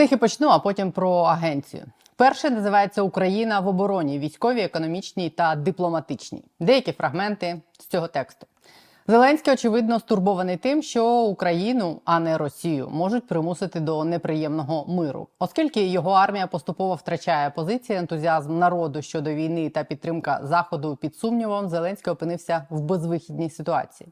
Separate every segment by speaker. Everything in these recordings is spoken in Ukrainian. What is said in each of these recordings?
Speaker 1: них і почну, а потім про агенцію. Перше називається Україна в обороні, військовій, економічній та дипломатичній. Деякі фрагменти з цього тексту. Зеленський, очевидно, стурбований тим, що Україну, а не Росію, можуть примусити до неприємного миру, оскільки його армія поступово втрачає позиції, ентузіазм народу щодо війни та підтримка заходу під сумнівом. Зеленський опинився в безвихідній ситуації.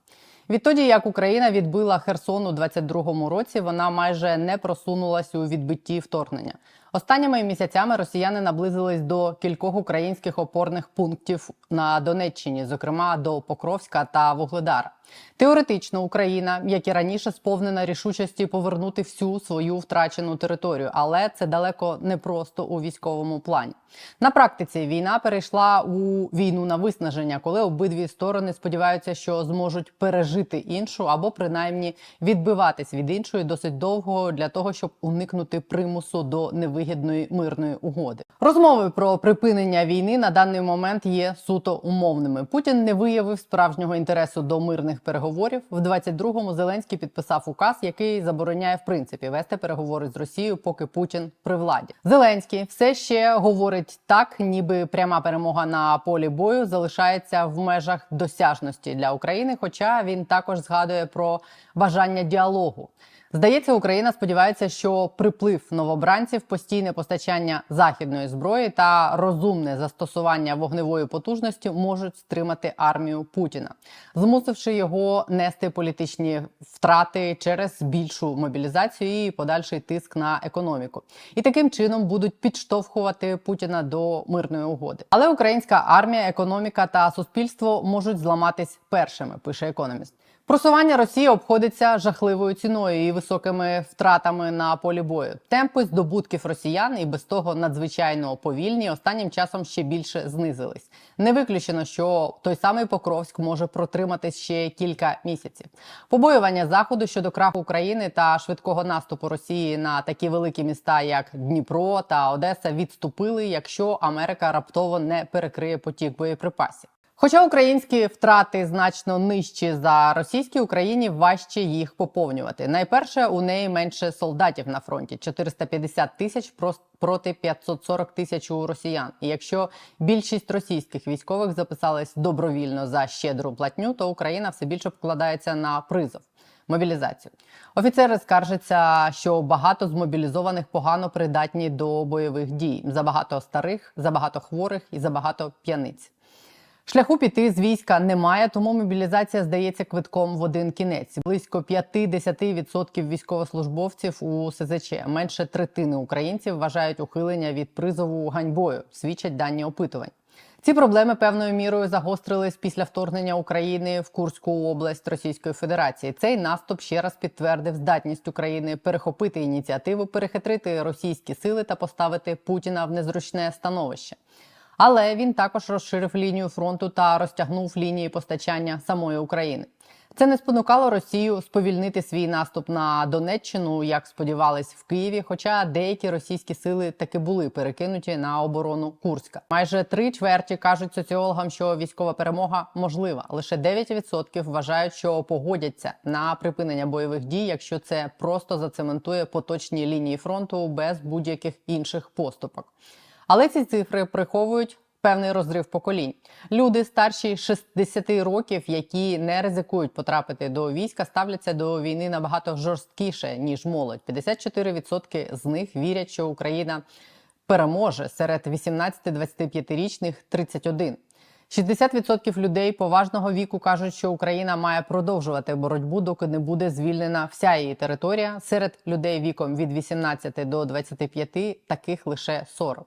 Speaker 1: Відтоді, як Україна відбила Херсон у 22-му році, вона майже не просунулась у відбитті вторгнення. Останніми місяцями росіяни наблизились до кількох українських опорних пунктів на Донеччині, зокрема до Покровська та Вугледара. Теоретично Україна, як і раніше, сповнена рішучості повернути всю свою втрачену територію, але це далеко не просто у військовому плані. На практиці війна перейшла у війну на виснаження, коли обидві сторони сподіваються, що зможуть пережити іншу або принаймні відбиватись від іншої досить довго для того, щоб уникнути примусу до невигідної мирної угоди. Розмови про припинення війни на даний момент є суто умовними. Путін не виявив справжнього інтересу до мирних переговорів. В 22-му Зеленський підписав указ, який забороняє в принципі вести переговори з Росією, поки Путін при владі. Зеленський все ще говорить так, ніби пряма перемога на полі бою залишається в межах досяжності для України. Хоча він також згадує про бажання діалогу. Здається, Україна сподівається, що приплив новобранців, постійне постачання західної зброї та розумне застосування вогневої потужності можуть стримати армію Путіна, змусивши його нести політичні втрати через більшу мобілізацію і подальший тиск на економіку, і таким чином будуть підштовхувати Путіна до мирної угоди. Але українська армія, економіка та суспільство можуть зламатись першими, пише економіст. Просування Росії обходиться жахливою ціною і високими втратами на полі бою. Темпи здобутків росіян і без того надзвичайно повільні останнім часом ще більше знизились. Не виключено, що той самий Покровськ може протриматись ще кілька місяців. Побоювання заходу щодо краху України та швидкого наступу Росії на такі великі міста, як Дніпро та Одеса, відступили, якщо Америка раптово не перекриє потік боєприпасів. Хоча українські втрати значно нижчі за російські, Україні важче їх поповнювати. Найперше у неї менше солдатів на фронті 450 тисяч проти 540 тисяч у росіян. І якщо більшість російських військових записались добровільно за щедру платню, то Україна все більше покладається на призов. Мобілізацію офіцери скаржаться, що багато з мобілізованих погано придатні до бойових дій. Забагато старих, забагато хворих і забагато п'яниць. Шляху піти з війська немає, тому мобілізація здається квитком в один кінець. Близько 50% військовослужбовців у СЗЧ. Менше третини українців вважають ухилення від призову ганьбою, свідчать дані опитувань. Ці проблеми певною мірою загострились після вторгнення України в Курську область Російської Федерації. Цей наступ ще раз підтвердив здатність України перехопити ініціативу, перехитрити російські сили та поставити Путіна в незручне становище. Але він також розширив лінію фронту та розтягнув лінії постачання самої України. Це не спонукало Росію сповільнити свій наступ на Донеччину, як сподівались в Києві. Хоча деякі російські сили таки були перекинуті на оборону Курська. Майже три чверті кажуть соціологам, що військова перемога можлива. Лише 9% вважають, що погодяться на припинення бойових дій, якщо це просто зацементує поточні лінії фронту без будь-яких інших поступок. Але ці цифри приховують певний розрив поколінь. Люди старші 60 років, які не ризикують потрапити до війська, ставляться до війни набагато жорсткіше ніж молодь. 54% з них вірять, що Україна переможе серед 18-25-річних 31%. 60% людей поважного віку кажуть, що Україна має продовжувати боротьбу, доки не буде звільнена вся її територія. Серед людей віком від 18 до 25 таких лише 40.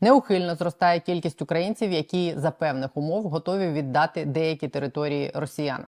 Speaker 1: Неухильно зростає кількість українців, які за певних умов готові віддати деякі території росіян.